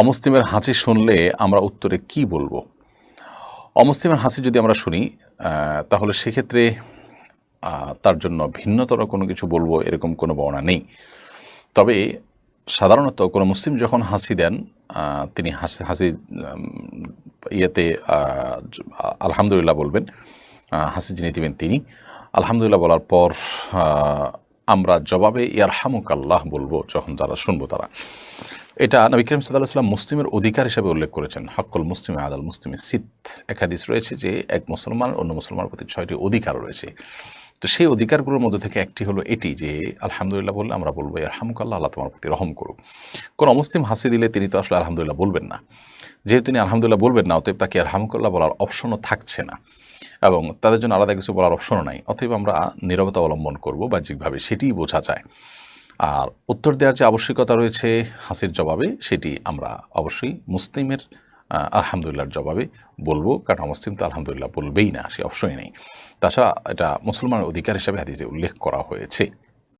অমুসলিমের হাসি শুনলে আমরা উত্তরে কি বলব? অমুসলিমের হাসি যদি আমরা শুনি তাহলে সেক্ষেত্রে তার জন্য ভিন্নতর কোনো কিছু বলব এরকম কোনো বর্ণনা নেই। তবে সাধারণত কোনো মুসলিম যখন হাসি দেন তিনি হাসি হাসি ইয়েতে আলহামদুলিল্লাহ বলবেন হাসি যিনি দিবেন তিনি। আলহামদুলিল্লাহ বলার পর আমরা জবাবে ইয়ারহামুক আল্লাহ বলব যখন যারা শুনব তারা। এটা নবী করিম সাল্লাহ সাল্লাম মুসলিমের অধিকার হিসেবে উল্লেখ করেছেন। হাক্কল মুসলিম আদাল মুসলিমের সিদ্ধ একাদিস রয়েছে যে এক মুসলমান অন্য মুসলমানের প্রতি ছয়টি অধিকার রয়েছে। তো সেই অধিকারগুলোর মধ্যে থেকে একটি হলো এটি যে, আলহামদুলিল্লাহ বললে আমরা বলব আলহামুকাল্লাহ আল্লাহ তোমার প্রতি রহম করুক। কোনো অমুসলিম হাসি দিলে তিনি তো আসলে আলহামদুলিল্লাহ বলবেন না। যেহেতু তিনি আলহামদুলিল্লাহ বলবেন না, অতএব তাকে আর আলহামুকাল্লাহ বলার অপশনও থাকছে না এবং তাদের জন্য আলাদা কিছু বলার অপশনও নাই। অতএব আমরা নীরবতা অবলম্বন করব, বাহ্যিকভাবে সেটিই বোঝা যায়। আর উত্তর দেওয়ার যে আবশ্যকতা রয়েছে হাসির জবাবে, সেটি আমরা অবশ্যই মুসলিমের আলহামদুলিল্লাহর জবাবে বলব। কারণ মুসলিম তো আলহামদুলিল্লাহ বলবেই না, সে অবশ্যই নেই। তাছাড়া এটা মুসলমানের অধিকার হিসাবে হাদিসে উল্লেখ করা হয়েছে।